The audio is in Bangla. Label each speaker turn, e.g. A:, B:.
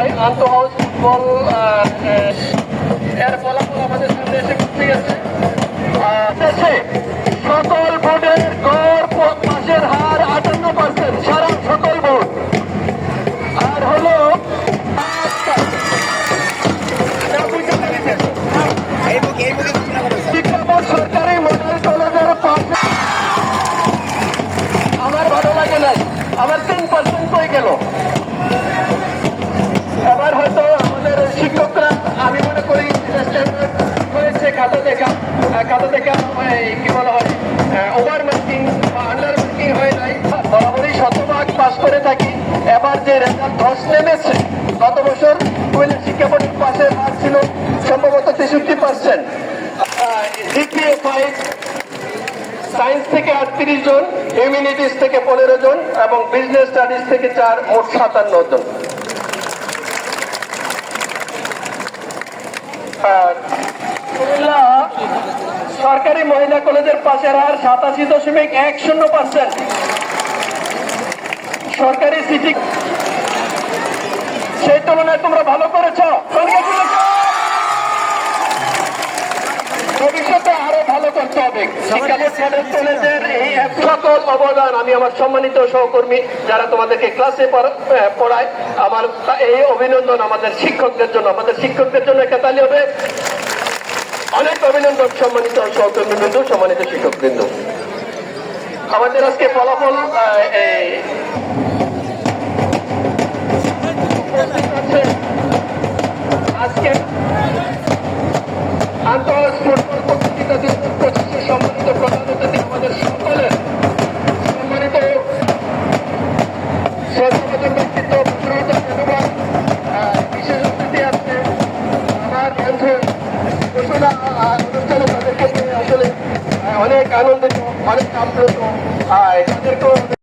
A: হয় আন্ত হাউস ফুটবল এর ফলাফল আমাদের সামনে এসে করতে গেছে আহ, কি বলা হয় ওভার মার্কিং বা আন্ডার মার্কিং হয় নাই বরাবরই শতভাগ পাস করে থাকি। এবার যে রেজাল্ট ধস নেমেছে, গত বছর কুয়েলের শিক্ষা বোর্ডের পাশের হার ছিল সম্ভবত তেষট্টি পার্সেন্ট জিপিএ ফাইভ সায়েন্স থেকে আটত্রিশ জন হিউম্যানিটিস থেকে পনেরো জন এবং বিজনেস স্টাডিজ থেকে চার, মোট সাতান্ন জন আর কুমিল্লা সরকারি মহিলা কলেজের পাশের হার সাতাশি দশমিক এক শূন্য পার্সেন্ট। সরকারি সিটি সেই তুলনায় তোমরা ভালো করেছ। অবদান আমি আমার সম্মানিত সহকর্মী যারা পড়ায় এই অভিনন্দন আমাদের শিক্ষকদের জন্য। আমাদের শিক্ষকদের জন্য একটা তালি হবে। অনেক অভিনন্দন সম্মানিত সহকর্মীবৃন্দ সম্মানিত শিক্ষকবৃন্দ আমাদের আজকে ফলাফল অনেক আনন্দিত অনেক আপ্লুত। আহ, তাদেরকেও